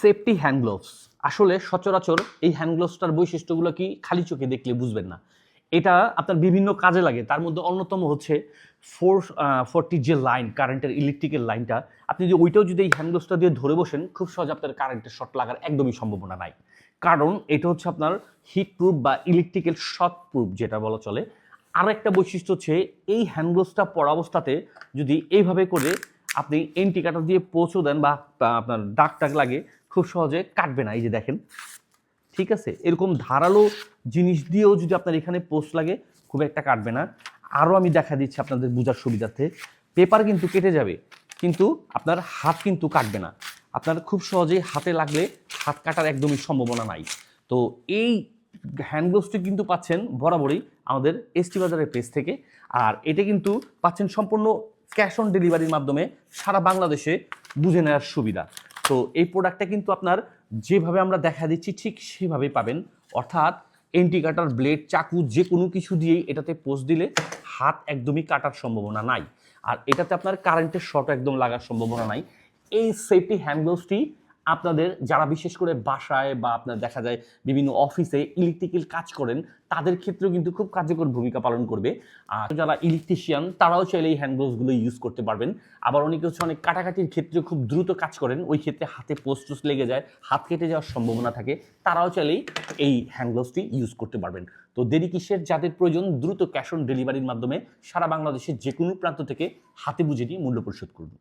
Safety hand gloves. আসলে সচরাচর এই হ্যান্ড গ্লোভসটার বৈশিষ্ট্যগুলো কি খালি চোখে দেখলে বুঝবেন না। এটা আপনার বিভিন্ন কাজে লাগে। তার মধ্যে অন্যতম হচ্ছে ফোর ফোরটির যে লাইন কারেন্টের ইলেকট্রিকের লাইনটা আপনি যদি ওইটাও যদি এই হ্যান্ড গ্লোভসটা দিয়ে ধরে বসেন, খুব সহজে আপনার কারেন্টের শর্ট লাগার একদমই সম্ভাবনা নাই। কারণ এটা হচ্ছে আপনার হিট প্রুফ বা ইলেকট্রিক্যাল শর্ট প্রুফ যেটা বলা চলে। আর একটা বৈশিষ্ট্য হচ্ছে এই হ্যান্ড গ্লোভসটা পরা অবস্থাতে যদি এইভাবে করে আপনি এন্টি কাটার দিয়ে পৌঁছে দেন বা আপনার ডাক টাগ লাগে, খুব সহজে কাটবে না, এই যে দেখেন। ঠিক আছে? এরকম ধারালো জিনিস দিয়েও যদি আপনার এখানে পোস্ট লাগে, খুব একটা কাটবে না। আরও আমি দেখা দিচ্ছি আপনাদের বোঝার সুবিধার্থে। পেপার কিন্তু কেটে যাবে, কিন্তু আপনার হাত কিন্তু কাটবে না। আপনার খুব সহজেই হাতে লাগলে হাত কাটার একদমই সম্ভাবনা নাই। তো এই হ্যান্ড গ্লোভসটি কিন্তু পাচ্ছেন বরাবরই আমাদের এসটি বাজারের পেজ থেকে। আর এটা কিন্তু পাচ্ছেন সম্পূর্ণ ক্যাশ অন ডেলিভারির মাধ্যমে সারা বাংলাদেশে বুঝে নেওয়ার সুবিধা। তো এই প্রোডাক্টটা কিন্তু আপনার যেভাবে আমরা দেখা দিচ্ছি, ঠিক সেভাবেই পাবেন। অর্থাৎ এন্টি কাটার ব্লেড, চাকু, যে কোনো কিছু দিয়েই এটাতে পোস্ট দিলে হাত একদমই কাটার সম্ভাবনা নাই। আর এটাতে আপনার কারেন্টের শর্ট একদম লাগার সম্ভাবনা নাই। এই সেফটি হ্যান্ড গ্লোভসটি আপনাদের যারা বিশেষ করে বাসায় বা আপনার দেখা যায় বিভিন্ন অফিসে ইলেকট্রিক্যাল কাজ করেন, তাদের ক্ষেত্রেও কিন্তু খুব কার্যকর ভূমিকা পালন করবে। আর যারা ইলেকট্রিশিয়ান তারাও চাইলে এই হ্যান্ড গ্লোভসগুলো ইউজ করতে পারবেন। আবার অনেকে হচ্ছে অনেক কাটাকাটির ক্ষেত্রে খুব দ্রুত কাজ করেন, ওই ক্ষেত্রে হাতে পোস্ট লেগে যায়, হাত কেটে যাওয়ার সম্ভাবনা থাকে, তারাও চাইলেই এই হ্যান্ড গ্লোভসটি ইউজ করতে পারবেন। তো দেরি কিসের? যাদের প্রয়োজন, দ্রুত ক্যাশ অন ডেলিভারির মাধ্যমে সারা বাংলাদেশের যে কোনো প্রান্ত থেকে হাতে বুঝে নিয়ে মূল্য পরিশোধ করুন।